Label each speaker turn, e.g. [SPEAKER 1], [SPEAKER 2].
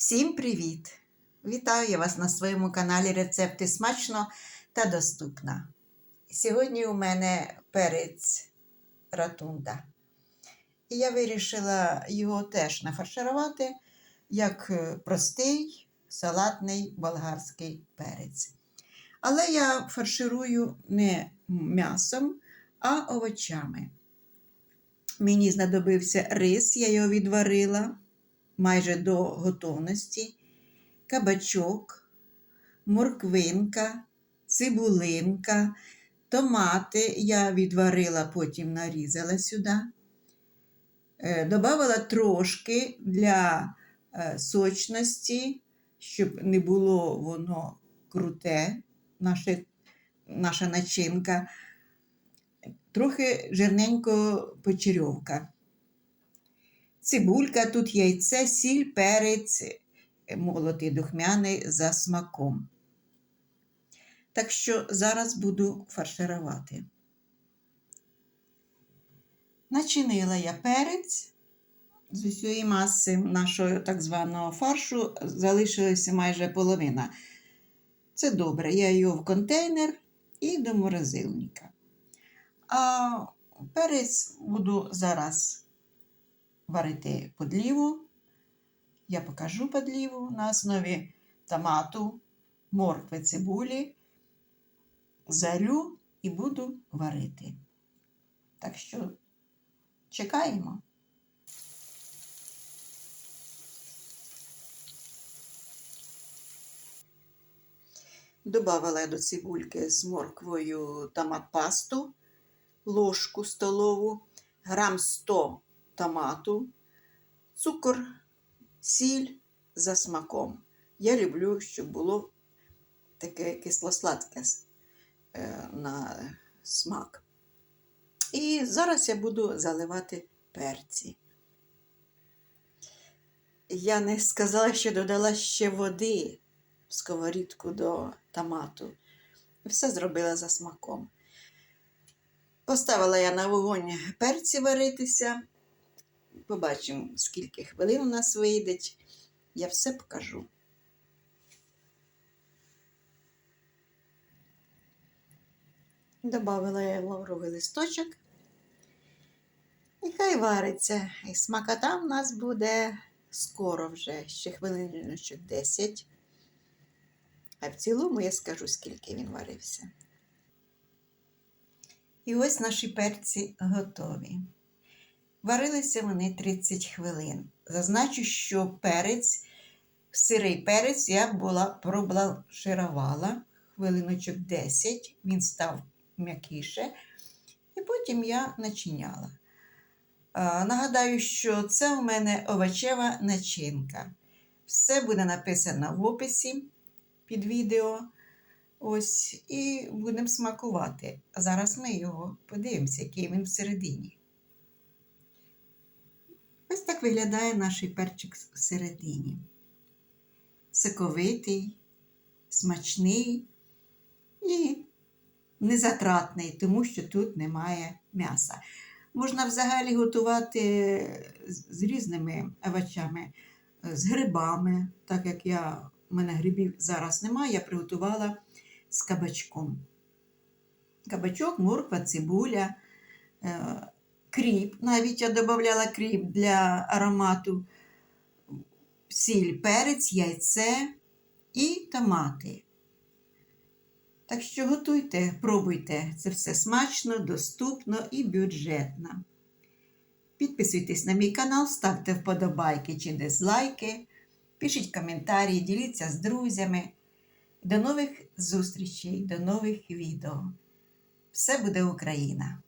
[SPEAKER 1] Всім привіт! Вітаю я вас на своєму каналі Рецепти смачно та доступно. Сьогодні у мене перець ратунда. І я вирішила його теж нафарширувати як е, простий салатний болгарський перець. Але я фарширую не м'ясом, а овочами. Мені знадобився рис, я його відварила майже до готовності, кабачок, морквинка, цибулинка, томати я відварила, потім нарізала сюди. Е, Добавила трошки для е, сочності, щоб не було воно круте, наше, наша начинка. Трохи жирненько почерьовка цибулька, тут яйце, сіль, перець, е, молотий духмяний за смаком. Так що зараз буду фарширувати. Начинила я перець з усієї маси нашого так званого фаршу залишилася майже половина. Це добре, я його в контейнер і до морозильника. А перець буду зараз варити подліву. Я покажу подліву на основі томату, моркви, цибулі, залю і буду варити. Так що чекаємо. Добавила до цибульки з морквою томат пасту, ложку столову, грам 100 томату, цукор, сіль за смаком. Я люблю, щоб було таке кисло-сладке е, на смак. І зараз я буду заливати перці. Я не сказала, що додала ще води в сковорідку до томату. Все зробила за смаком. Поставила я на вогонь перці варитися. Побачимо, скільки хвилин у нас вийде. Я все покажу. Добавила я лавровий листочок. І хай вариться. І смакота в нас буде скоро вже, ще хвилиночок 10. А в цілому я скажу, скільки він варився. І ось наші перці готові. Варилися вони 30 хвилин. Зазначу, що перець, сирий перець я була пробланширувала хвилиночок 10, він став м'якіше, і потім я начиняла. А, нагадаю, що це у мене овочева начинка. Все буде написано в описі під відео. Ось, і будемо смакувати. А зараз ми його подивимося, який він всередині. Виглядає наш перчик всередині. Соковитий, смачний і незатратний, тому що тут немає м'яса. Можна взагалі готувати з різними овочами, з грибами, так як я, в мене грибів зараз немає, я приготувала з кабачком. Кабачок, морква, цибуля, е, кріп. Навіть я додавала кріп для аромату, сіль, перець, яйце і томати. Так що готуйте, пробуйте. Це все смачно, доступно і бюджетно. Підписуйтесь на мій канал, ставте вподобайки чи дизлайки, пишіть коментарі, діліться з друзями. До нових зустрічей, до нових відео. Все буде Україна!